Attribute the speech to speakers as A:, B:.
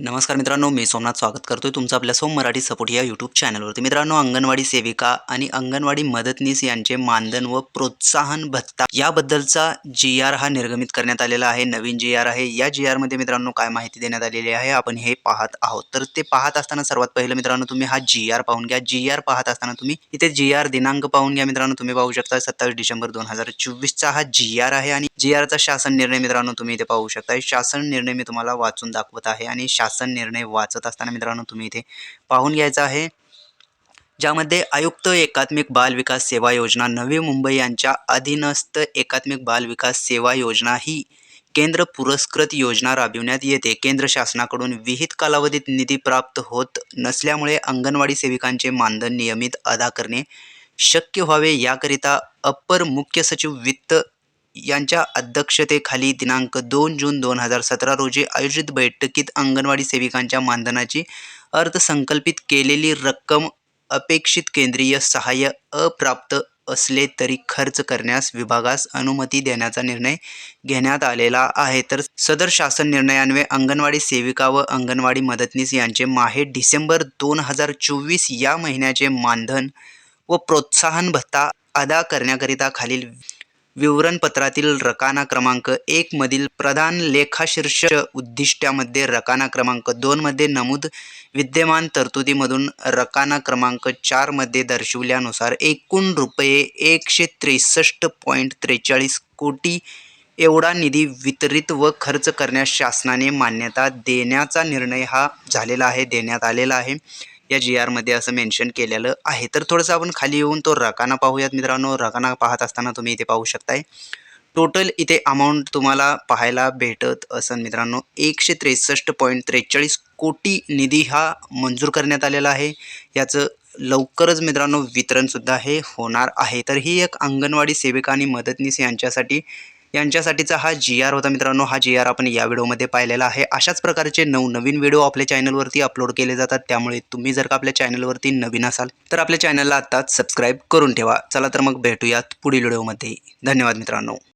A: नमस्कार मित्रांनो मी सोमनाथ स्वागत करतोय तुमचं आपल्या सोम मराठी सपोर्ट या यूट्यूब चॅनलवरती मित्रांनो अंगणवाडी सेविका आणि अंगणवाडी मदतनीस यांचे मानधन व प्रोत्साहन भत्ता याबद्दलचा जी आर हा निर्गमित करण्यात आलेला आहे. नवीन जी आर आहे. या जी आरमध्ये मित्रांनो काय माहिती देण्यात आलेली आहे आपण हे पाहत आहोत. तर ते पाहत असताना सर्वात पहिलं मित्रांनो तुम्ही हा जी आर पाहून घ्या. जी आर पाहत असताना तुम्ही इथे जी आर दिनांक पाहून घ्या मित्रांनो. तुम्ही पाहू शकता सत्तावीस डिसेंबर दोन हजार चोवीसचा हा जी आर आहे आणि जी आरचा शासन निर्णय मित्रांनो तुम्ही इथे पाहू शकता शासन निर्णय मी तुम्हाला वाचून दाखवत आहे आणि शासन निर्णय वाचत असताना मित्रांनो तुम्ही इथे पाहून घ्यायचा आहे. ज्यामध्ये आयुक्त एकात्मिक बाल विकास सेवा योजना नवी मुंबई यांच्या अधीनस्थ एकात्मिक बाल विकास सेवा योजना ही केंद्र पुरस्कृत योजना राबविण्यात येते. केंद्र शासनाकडून विहित कालावधीत निधी प्राप्त होत नसल्यामुळे अंगणवाडी सेविकांचे मानधन नियमित अदा करणे शक्य व्हावे याकरिता अप्पर मुख्य सचिव वित्त यांच्या अध्यक्षतेखाली दिनांक दोन जून दोन हजार सतरा रोजी आयोजित बैठकीत अंगणवाडी सेविकांच्या मानधनाची अर्थसंकल्पित केलेली रक्कम अपेक्षित केंद्रीय सहाय्य अप्राप्त असले तरी खर्च करण्यास विभागास अनुमती देण्याचा निर्णय घेण्यात आलेला आहे. तर सदर शासन निर्णयान्वये अंगणवाडी सेविका व अंगणवाडी मदतनीस यांचे माहे डिसेंबर दोन हजार चोवीस या महिन्याचे मानधन व प्रोत्साहन भत्ता अदा करण्याकरिता खालील विवरणपत्रातील रकाना क्रमांक एक मधील प्रधान लेखाशीर्ष उद्दिष्ट्यामध्ये रकाना क्रमांक दोनमध्ये नमूद विद्यमान तरतुदीमधून रकाना क्रमांक चारमध्ये दर्शवल्यानुसार एकूण रुपये एकशे त्रेसष्ट पॉईंट त्रेचाळीस कोटी एवढा निधी वितरित व खर्च करण्यास शासनाने मान्यता देण्याचा निर्णय हा झालेला आहे देण्यात आलेला आहे. या जी आरमध्ये असं मेन्शन केलेलं आहे. तर थोडंसं आपण खाली येऊन तो रकाना पाहूयात मित्रांनो. रकाना पाहत असताना तुम्ही इथे पाहू शकताय. टोटल इथे अमाऊंट तुम्हाला पाहायला भेटत असन मित्रांनो. एकशे त्रेसष्ट पॉईंट त्रेचाळीस कोटी निधी हा मंजूर करण्यात आलेला आहे. याचं लवकरच मित्रांनो वितरणसुद्धा हे होणार आहे. तर ही एक अंगणवाडी सेविका आणि मदतनीस यांच्यासाठी यांच्यासाठीचा हा जी आर होता मित्रांनो. हा जी आर आपण या व्हिडिओमध्ये पाहिलेला आहे. अशाच प्रकारचे नवनवीन व्हिडिओ आपल्या चॅनलवरती अपलोड केले जातात. त्यामुळे तुम्ही जर का आपल्या चॅनलवरती नवीन असाल तर आपल्या चॅनलला आत्ताच सबस्क्राईब करून ठेवा. चला तर मग भेटूयात पुढील व्हिडिओमध्ये. धन्यवाद मित्रांनो.